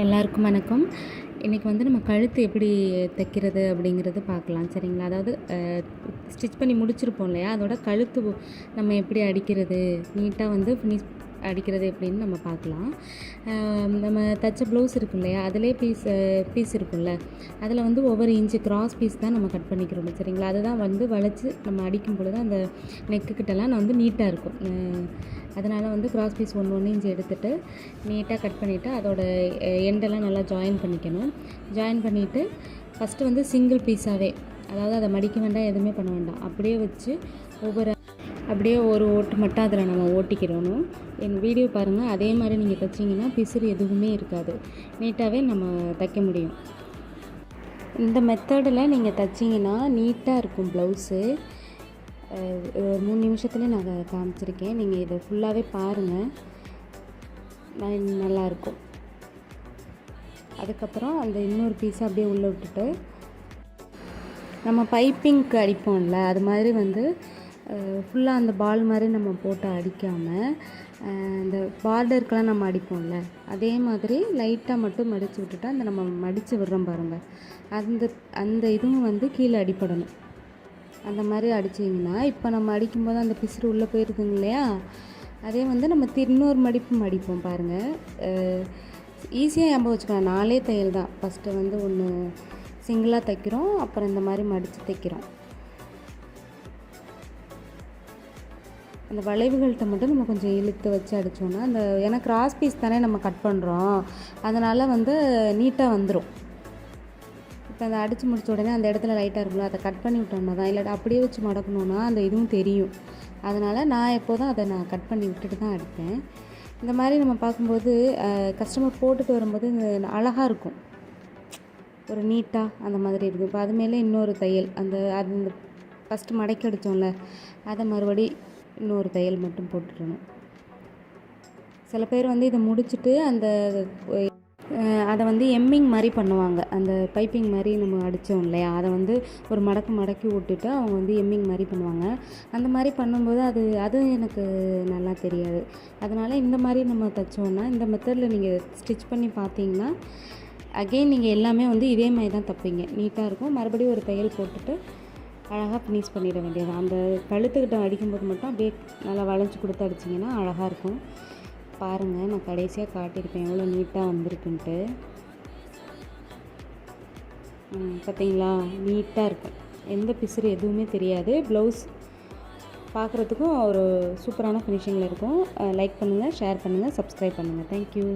எல்லாருக்கும் வணக்கம். இன்றைக்கி வந்து நம்ம கழுத்து எப்படி தைக்கிறது அப்படிங்கிறது பார்க்கலாம் சரிங்களா? அதாவது ஸ்டிச் பண்ணி முடிச்சிருப்போம் இல்லையா? அதோட கழுத்து நம்ம எப்படி அடிக்கிறது? நீட்டாக வந்து ஃபினிஷ் அடிக்கிறது எப்படின்னு நம்ம பார்க்கலாம். நம்ம தைச்ச ப்ளவுஸ் இருக்கு இல்லையா? அதிலே பீஸ் பீஸ் இருக்கும்ல. அதில் வந்து ஒவ்வொரு இன்ச்சு கிராஸ் பீஸ் தான் நம்ம கட் பண்ணிக்கிறோம் சரிங்களா? அதுதான் வந்து வளைச்சி நம்ம அடிக்கும் பொழுது அந்த நெக்கு கிட்டலாம் வந்து நீட்டாக இருக்கும். அதனால் வந்து கிராஸ் பீஸ் ஒன்று ஒன்று இஞ்சி எடுத்துகிட்டு நீட்டாக கட் பண்ணிவிட்டு அதோட எண்டெல்லாம் நல்லா ஜாயின் பண்ணிக்கணும். ஜாயின் பண்ணிவிட்டு ஃபஸ்ட்டு வந்து சிங்கிள் பீஸாகவே அதாவது அதை மடிக்க வேண்டாம் எதுவுமே பண்ண வேண்டாம். அப்படியே வச்சு ஒவ்வொரு அப்படியே ஒரு ஓட்டு மட்டும் அதில் நம்ம ஓட்டிக்கிறணும். என் வீடியோ பாருங்கள் அதே மாதிரி நீங்கள் தைச்சிங்கன்னா பிசுறு எதுவுமே இருக்காது. நீட்டாகவே நம்ம தைக்க முடியும். இந்த மெத்தடில் நீங்கள் தைச்சிங்கன்னா நீட்டாக இருக்கும் ப்ளவுஸு மூணு நிமிஷத்துலேயே நான் அதை காமிச்சிருக்கேன். நீங்கள் இதை ஃபுல்லாகவே பாருங்கள் நல்லாயிருக்கும் அதுக்கப்புறம் அந்த இன்னொரு பீஸை அப்படியே உள்ளே விட்டுட்டு நம்ம பைப்பிங்க்கு அடிப்போம்ல அது மாதிரி வந்து ஃபுல்லாக அந்த பால் மாதிரி நம்ம போட்டு அடிக்காமல் இந்த பார்டருக்கெலாம் நம்ம அடிப்போம்ல அதே மாதிரி லைட்டாக மட்டும் மடித்து விட்டுட்டு அந்த நம்ம மடித்து விடுறோம் பாருங்கள் அந்த அந்த இதுவும் வந்து கீழே அடிப்படணும். அந்த மாதிரி அடிச்சிங்கன்னா இப்போ நம்ம அடிக்கும்போது அந்த பிசுறு உள்ளே போயிருக்குங்க இல்லையா? அதே வந்து நம்ம திருநூறு மடிப்பு மடிப்போம் பாருங்கள் ஈஸியாக ஞாபகம் வச்சுக்கலாம் நாலே தையல் தான். ஃபஸ்ட்டு வந்து ஒன்று சிங்கிளாக தைக்கிறோம் அப்புறம் இந்த மாதிரி மடித்து தைக்கிறோம். அந்த வளைவுகள்கிட்ட மட்டும் நம்ம கொஞ்சம் இழுத்து வச்சு அடித்தோன்னா அந்த ஏன்னா கிராஸ் பீஸ் தானே நம்ம கட் பண்ணுறோம் அதனால் வந்து நீட்டாக வந்துடும் இப்போ அதை அடித்து முடிச்ச உடனே அந்த இடத்துல லைட்டாக இருக்கும்ல அதை கட் பண்ணி விட்டோம்னா தான் இல்லாட்டி அப்படியே வச்சு மடக்கணும்னா அந்த இதுவும் தெரியும். அதனால் நான் எப்போதும் அதை நான் கட் பண்ணி விட்டுட்டு தான் அடிப்பேன். இந்த மாதிரி நம்ம பார்க்கும்போது கஸ்டமர் போட்டுட்டு வரும்போது இந்த அழகாக இருக்கும். ஒரு நீட்டாக அந்த மாதிரி இருக்கும். இப்போ அது மேலே இன்னொரு தையல் அந்த அது இந்த ஃபஸ்ட்டு மடக்கி அடித்தோம்ல அதை மறுபடி இன்னொரு தையல் மட்டும் போட்டுடணும். சில பேர் வந்து இதை முடிச்சுட்டு அந்த அதை வந்து எம்மிங் மாதிரி பண்ணுவாங்க. அந்த பைப்பிங் மாதிரி நம்ம அடித்தோம் இல்லையா? அதை வந்து ஒரு மடக்கு மடக்கி விட்டுட்டு அவங்க வந்து எம்மிங் மாதிரி பண்ணுவாங்க. அந்த மாதிரி பண்ணும்போது அது அதுவும் எனக்கு நல்லா தெரியாது. அதனால் இந்த மாதிரி நம்ம தைச்சோன்னா இந்த மெத்தடில் நீங்கள் ஸ்டிச் பண்ணி பார்த்தீங்கன்னா அகெயின் நீங்கள் எல்லாமே வந்து இதே மாதிரி தான் தைப்பீங்க. நீட்டாக இருக்கும். மறுபடியும் ஒரு தையல் போட்டுட்டு அழகாக ஃபினிஷ் பண்ணிட வேண்டியது அந்த கழுத்துக்கிட்ட அடிக்கும்போது மட்டும் அப்படியே நல்லா வளைஞ்சி கொடுத்து அடிச்சிங்கன்னா அழகாக இருக்கும். பாருங்கள் நான் கடைசியாக காட்டியிருப்பேன். எவ்வளோ நீட்டாக வந்திருக்குன்ட்டு. பார்த்தீங்களா? நீட்டாக இருக்கும் எந்த பிசுறு எதுவுமே தெரியாது. ப்ளவுஸ் பார்க்குறதுக்கும் ஒரு சூப்பரான ஃபினிஷிங்கில் இருக்கும். லைக் பண்ணுங்கள் ஷேர் பண்ணுங்கள் சப்ஸ்கிரைப் பண்ணுங்கள் தேங்க்யூ